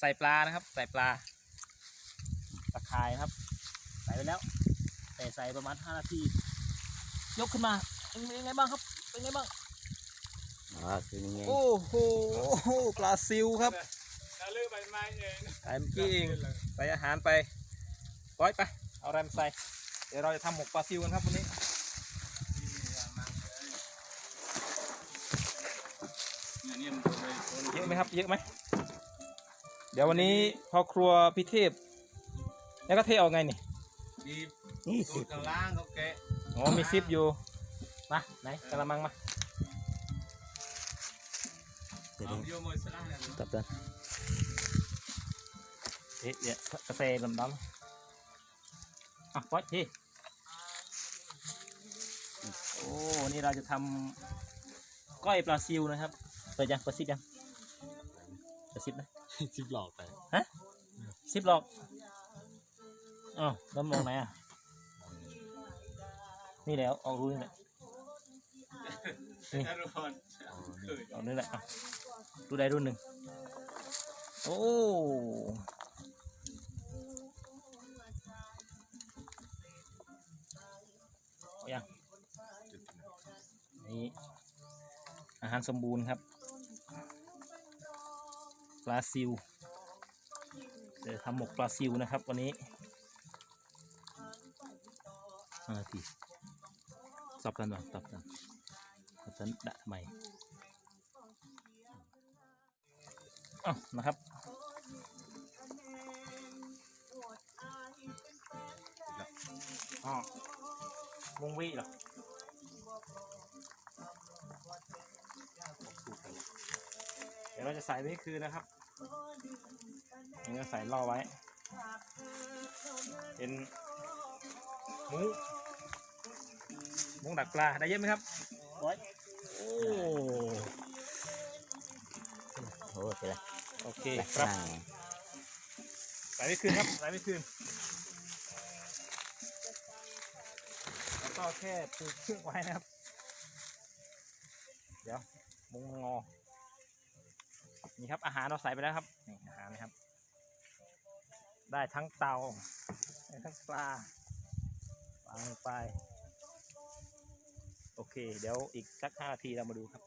ใส่ปลานะครับ ใส่ปลาตะข่ายนะครับ ใส่ไปแล้ว แต่ใส่ประมาณ5นาที ยกขึ้นมาเป็นไงบ้างครับ เป็นไงบ้างอ๋อคือยังไงโอ้โหปลาซิวครับแล้วลืมไปไม้เองใส่เมื่อกี้เองใส่อาหารไปปล่อยไป เอาแรมใส่ เดี๋ยวเราจะทำหมกปลาซิวกันครับวันนี้เนี่ยเนี่ยมันเลยเยอะไหมครับ เยอะไหม เดี๋ยววันนี้พ่อครัวพิเทพแล้วก็เทออกไงนี่ดีนี่สูสิตรกลางเขาแกะอ๋อมีซิปอยู่มาไหนกระมังมาเดี๋ยวเอานี้โยมมือสลังเนี่ยตับตันเอ๊ะเดี๋ยวกาแฟดำดๆอะปล่อยทีโอ้นี่เราจะทำก้อยปลาซิวนะครับเปิดยังเปิดซิปยังเปิดซิปนะ สิบหลอกไปฮะซิปหลอกอ๋อแล้วมองไหนอะ นี่แล้วออกรูนี่แหละนี่ถ้ารู้คนเคยออกนี่แหละอะรูใดรุ่นหนึ่งโอ้เอายังนี่อาหารสมบูรณ์ครับป ลาซิวเดี๋ยวทำหมกปลาซิวนะครับ วันนี้ห้านาทีสับกันบ้างสับกันสับกันดะทำไมอ้าวนะครับอ๋อวงวีเหรอเดี๋ยวเราจะใส่นี่คือนะครับ นี่จะใส่ล่อไว้ เป็นหมูหมูดักปลาได้เยอะไหมครับร้อยโอ้โอ้เสร็จแล้วโอเคครับอ่าใส่ไม่คืนครับใส่ไม่คืนแล้วก็แค่ปลูกเชือกไว้นะครับ เดี๋ยวมุงงอ นี่ครับอาหารเราใส่ไปแล้วครับนี่อาหารนะครับ ได้ทั้งเตาได้ทั้งปลาวางลงไป โอเค เดี๋ยวอีกสักห้านาทีเรามาดูครับ